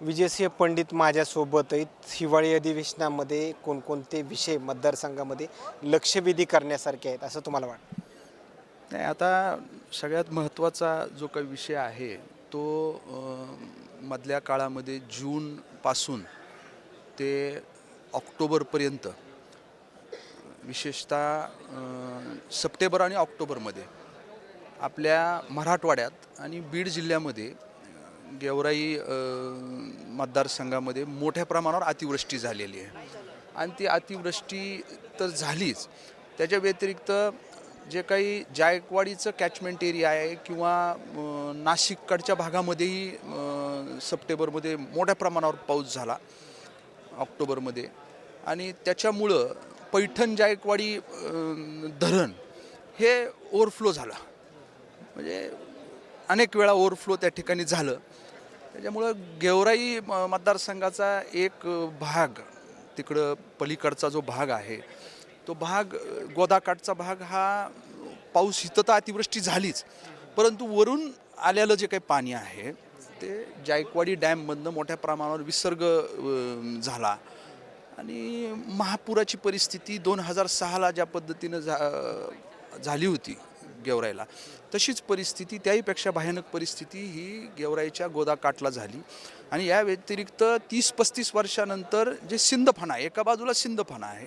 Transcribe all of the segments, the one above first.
विजयसिंह पंडित माझ्यासोबत हिवाळी अधिवेशनामध्ये कोणकोणते विषय मतदारसंघामध्ये लक्षवेधी करण्यासारखे आहेत असं तुम्हाला वाटतं? नाही आता सगळ्यात महत्त्वाचा जो काही विषय आहे तो मधल्या काळामध्ये जूनपासून ते ऑक्टोबरपर्यंत विशेषतः सप्टेंबर आणि ऑक्टोबरमध्ये आपल्या मराठवाड्यात आणि बीड जिल्ह्यामध्ये गेवराई मतदारसंघामध्ये मोठ्या प्रमाणावर अतिवृष्टी झालेली आहे. आणि ती अतिवृष्टी तर झालीच. त्याच्या व्यतिरिक्त जे काही जायकवाडीचं कॅचमेंट एरिया आहे किंवा नाशिककडच्या भागामध्येही सप्टेंबरमध्ये मोठ्या प्रमाणावर पाऊस झाला ऑक्टोबरमध्ये. आणि त्याच्यामुळं पैठण जायकवाडी धरण हे ओव्हरफ्लो झालं. म्हणजे अनेक वेळा ओव्हरफ्लो त्या ठिकाणी झालं. त्याच्यामुळं गेवराई म- मतदारसंघाचा एक भाग तिकडं पलीकडचा जो भाग आहे तो भाग गोदाकाठचा भाग हा पाऊस इथं तर अतिवृष्टी झालीच. परंतु वरून आलेलं जे काही पाणी आहे ते जायकवाडी डॅममधनं मोठ्या प्रमाणावर विसर्ग झाला. आणि महापुराची परिस्थिती दोन हजार सहाला ज्या पद्धतीनं झा झाली होती गेवराईला. तशीच परिस्थिती त्याहीपेक्षा भयानक परिस्थिती ही गेवराईच्या गोदाकाठला झाली. आणि या व्यतिरिक्त तीस पस्तीस वर्षानंतर जे सिंदफणा आहे एका बाजूला सिंदफणा आहे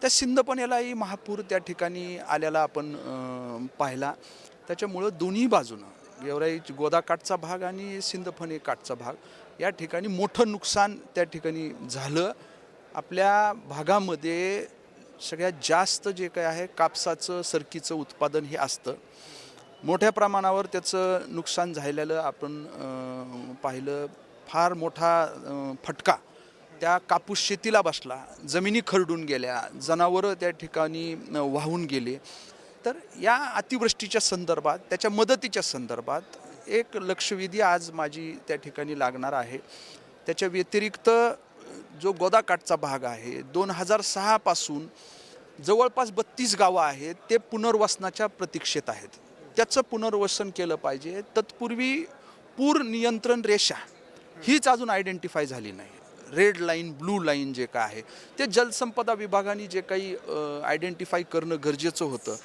त्या सिंदफण्यालाही महापूर त्या ठिकाणी आल्याला आपण पाहिला. त्याच्यामुळं दोन्ही बाजूनं गेवराई गोदाकाठचा भाग आणि सिंदफणे काठचा भाग या ठिकाणी मोठं नुकसान त्या ठिकाणी झालं. आपल्या भागामध्ये सगळ्यात जास्त जे काय आहे कापसाचं सरकीचं उत्पादन हे असतं. मोठ्या प्रमाणावर त्याचं नुकसान झालेलं आपण पाहिलं फार मोठा फटका त्या कापूस शेतीला बसला. जमिनी खरडून गेल्या जनावरं त्या ठिकाणी वाहून गेले. तर या अतिवृष्टीच्या संदर्भात त्याच्या मदतीच्या संदर्भात एक लक्षवेधी आज माझी त्या ठिकाणी लागणार आहे. त्याच्या व्यतिरिक्त जो गोदाकाठचा भाग आहे दोन हजार सहापासून जवळपास बत्तीस गावं आहेत ते पुनर्वसनाच्या प्रतीक्षेत आहेत. त्याचं पुनर्वसन केलं पाहिजे. तत्पूर्वी पूर नियंत्रण रेषा हीच अजून आयडेंटिफाय झाली नाही. रेड लाईन ब्लू लाईन जे काय आहे ते जलसंपदा विभागाने जे काही आयडेंटिफाय करणं गरजेचं होतं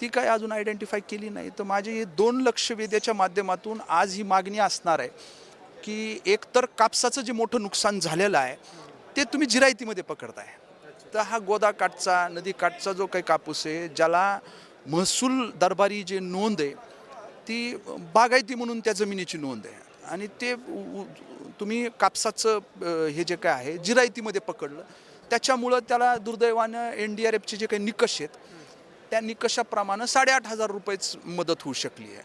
ती काय अजून आयडेंटिफाय केली नाही. तर माझे हे दोन लक्ष वेद्याच्या माध्यमातून आज ही मागणी असणार आहे. की एकतर कापसाचं जे मोठं नुकसान झालेलं आहे ते तुम्ही जिरायतीमध्ये पकडताय. तर हा गोदाकाठचा नदीकाठचा जो काही कापूस आहे ज्याला महसूल दरबारी जे नोंद आहे ती बागायती म्हणून त्या जमिनीची नोंद आहे. आणि ते उ- तुम्ही कापसाचं हे जे काय आहे जिरायतीमध्ये पकडलं. त्याच्यामुळं त्याला दुर्दैवानं एन डी आर एफचे जे काही निकष आहेत त्या निकषाप्रमाणे साडेआठ हजार रुपयेच मदत होऊ शकली आहे.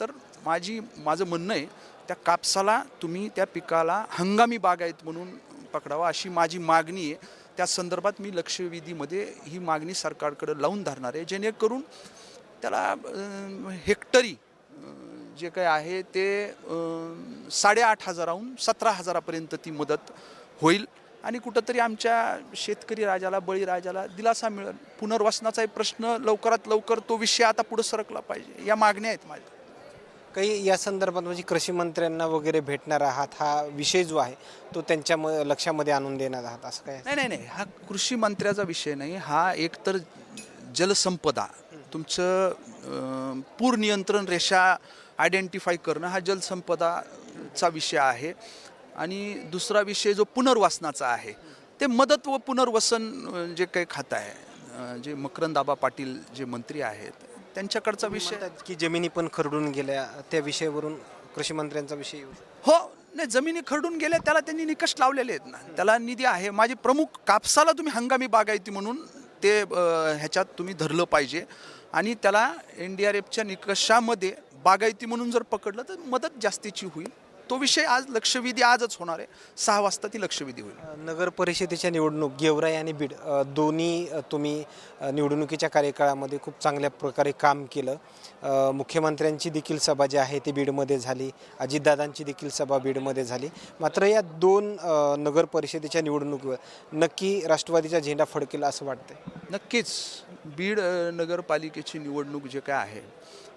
तर माझी माझं म्हणणं आहे त्या कापसाला तुम्ही त्या पिकाला हंगामी बागायत म्हणून पकडावा अशी माझी मागणी आहे. त्या संदर्भात मी लक्षवेधीमध्ये ही मागणी सरकारकडे लावून धरणार आहे. जेणेकरून त्याला हेक्टरी जे काही आहे ते साडेआठ हजाराहून सतरा हजारापर्यंत ती मदत होईल आणि कुठंतरी आमच्या शेतकरी राजाला बळीराजाला दिलासा मिळेल. पुनर्वसनाचाही प्रश्न लवकरात लवकर तो विषय आता पुढे सरकला पाहिजे. या मागण्या आहेत माझ्या. काही या संदर्भात म्हणजे कृषी मंत्र्यांना वगैरे भेटणार आहात हा विषय जो आहे तो त्यांच्या म- लक्षामध्ये आणून देणार आहात असं काय? नाही नाही नाही हा कृषी मंत्र्याचा विषय नाही हा एकतर जलसंपदा तुमचं पूर नियंत्रण रेषा आयडेंटिफाय करणं हा जलसंपदाचा विषय आहे. आणि दुसरा विषय जो पुनर्वसनाचा आहे ते मदत व पुनर्वसन जे काही खातं आहे जे जे मकरंदाबा पाटील जे मंत्री आहेत त्यांच्याकडचा विषय की जमिनी पण खरडून गेल्या त्या विषयावरून कृषी मंत्र्यांचा विषय येऊ शकतो. हो नाही जमिनी खरडून गेल्या त्याला त्यांनी निकष लावलेले आहेत ना. त्याला निधी आहे. माझे प्रमुख कापसाला तुम्ही हंगामी बागायती म्हणून ते अ, ह्याच्यात तुम्ही धरलं पाहिजे. आणि त्याला एन डी आर एफच्या निकषामध्ये बागायती म्हणून जर पकडलं तर मदत जास्तीची होईल. तो विषय आज लक्षवेधी आजच होणार आहे. सहा वाजता ती लक्षवेधी होईल. नगर परिषदेच्या निवडणूक गेवराई आणि बीड दोन्ही तुम्ही निवडणुकीच्या कार्यकाळामध्ये खूप चांगल्या प्रकारे काम केलं. मुख्यमंत्र्यांची देखील सभा जी आहे ती बीडमध्ये झाली. अजितदादांची देखील सभा बीडमध्ये झाली. मात्र या दोन नगर परिषदेच्या निवडणुकीवर नक्की राष्ट्रवादीचा झेंडा फडकेल असं वाटतंय? नक्कीच. बीड नगरपालिकेची निवडणूक जे काय आहे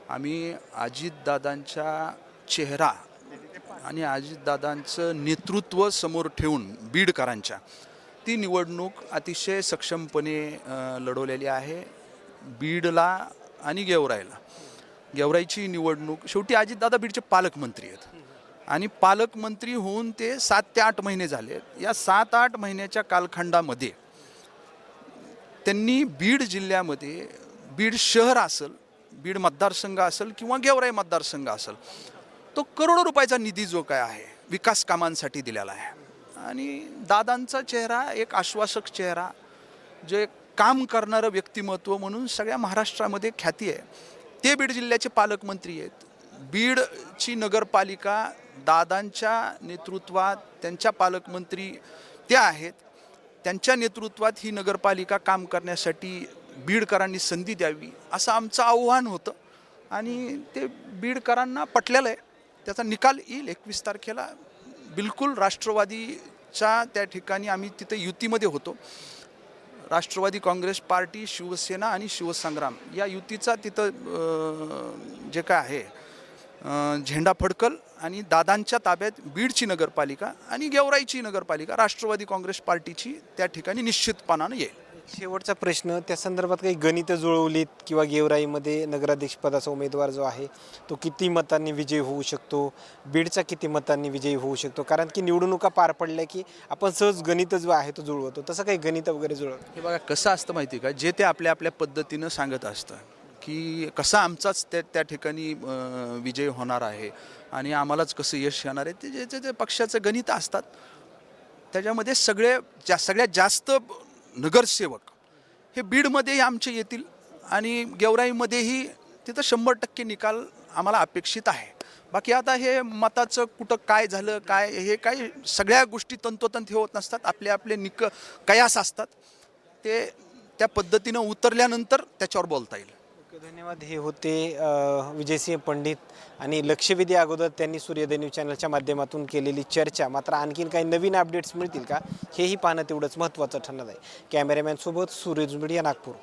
आम्ही अजितदादांच्या चेहरा आणि अजितदादांचं नेतृत्व समोर ठेवून बीडकरांच्या ती निवडणूक अतिशय सक्षमपणे लढवलेली आहे बीडला आणि गेवराईला. गेवराईची निवडणूक शेवटी अजितदादा बीडचे पालकमंत्री आहेत. आणि पालकमंत्री होऊन ते सात ते आठ महिने झाले. या सात आठ महिन्याच्या कालखंडामध्ये त्यांनी बीड जिल्ह्यामध्ये बीड शहर असेल बीड मतदारसंघ असेल किंवा गेवराई मतदारसंघ असेल तो करोडो रुपयाचा निधी जो काय आहे विकास कामांसाठी दिलेला आहे. आणि दादांचा चेहरा एक आश्वासक चेहरा जे काम करणारं व्यक्तिमत्व म्हणून सगळ्या महाराष्ट्रामध्ये ख्याती आहे. ते बीड जिल्ह्याचे पालकमंत्री आहेत. बीडची नगरपालिका दादांच्या नेतृत्वात त्यांच्या पालकमंत्री त्या आहेत. त्यांच्या नेतृत्वात ही नगरपालिका काम करण्यासाठी बीडकरांनी संधी द्यावी असं आमचं आव्हान होतं. आणि ते बीडकरांना पटलेलं आहे. त्याचा निकाल येईल एकवीस तारखेला. बिलकुल राष्ट्रवादीच्या त्या ठिकाणी आम्ही तिथे युतीमध्ये होतो. राष्ट्रवादी काँग्रेस पार्टी शिवसेना आणि शिवसंग्राम या युतीचा तिथं जे काय आहे झेंडा फडकल आणि दादांच्या ताब्यात बीडची नगरपालिका आणि गेवराईची नगरपालिका राष्ट्रवादी काँग्रेस पार्टीची त्या ठिकाणी निश्चितपणानं येईल. शेवटचा प्रश्न त्या संदर्भात काही गणितं जुळवलीत किंवा गेवराईमध्ये नगराध्यक्षपदाचा उमेदवार जो आहे तो किती मतांनी विजयी होऊ शकतो? बीडचा किती मतांनी विजयी होऊ शकतो? कारण की निवडणुका पार पडल्या की आपण सहज गणित जो आहे तो जुळवतो. तसं काही गणित वगैरे जुळवतो हे बघा कसं असतं माहिती आहे का? जे ते आपल्या आपल्या पद्धतीनं सांगत असतं की कसा आमचाच त्या त्या ठिकाणी विजय होणार आहे आणि आम्हालाच कसं यश येणार आहे ते जे- जे पक्षाचं गणित असतात त्याच्यामध्ये सगळे जा सगळ्यात जास्त नगरसेवक. हे बीडमध्येही आमचे येतील आणि गेवराईमध्येही तिथं शंभर टक्के निकाल आम्हाला अपेक्षित आहे. बाकी आता हे मताचं कुठं काय झालं काय हे काही सगळ्या गोष्टी तंतोतंत हे होत नसतात. आपले आपले निक कयास असतात. ते त्या पद्धतीनं उतरल्यानंतर त्याच्यावर बोलता येईल. धन्यवाद. हे होते विजयसिंह पंडित आणि लक्षवेधी अगोदर त्यांनी सूर्योदय न्यूज चॅनलच्या माध्यमातून केलेली चर्चा. मात्र आणखीन काही नवीन अपडेट्स मिळतील का हेही पाहणं तेवढंच महत्त्वाचं ठरणार आहे. कॅमेरामॅनसोबत सूर्यज मीडिया नागपूर.